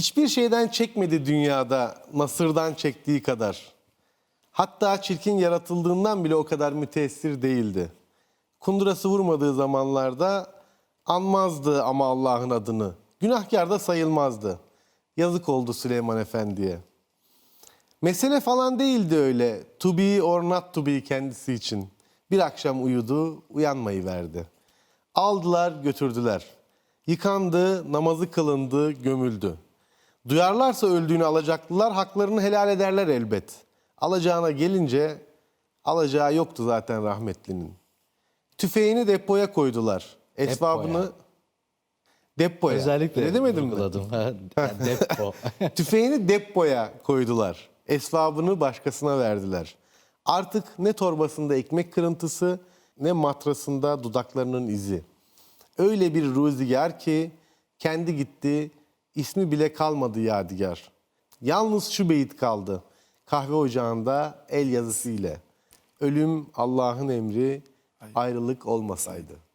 Hiçbir şeyden çekmedi dünyada Nasır'dan çektiği kadar. Hatta çirkin yaratıldığından bile o kadar müteessir değildi. Kundurası vurmadığı zamanlarda anmazdı ama Allah'ın adını. Günahkar da sayılmazdı. Yazık oldu Süleyman Efendi'ye. Mesele falan değildi öyle. To be or not to be kendisi için. Bir akşam uyudu, uyanmayı verdi. Aldılar, götürdüler. Yıkandı, namazı kılındı, gömüldü. Duyarlarsa öldüğünü alacaklılar, haklarını helal ederler elbet. Alacağına gelince, alacağı yoktu zaten rahmetlinin. Tüfeğini depoya koydular. Esbabını depoya. Özellikle Ne demedim vurguladım. Depo. Tüfeğini depoya koydular. Esvabını başkasına verdiler. Artık ne torbasında ekmek kırıntısı ne matrasında dudaklarının izi. Öyle bir ruzigar ki kendi gitti, ismi bile kalmadı yadigar. Yalnız şu beyit kaldı. Kahve ocağında el yazısı ile. Ölüm Allah'ın emri, ayrılık olmasaydı.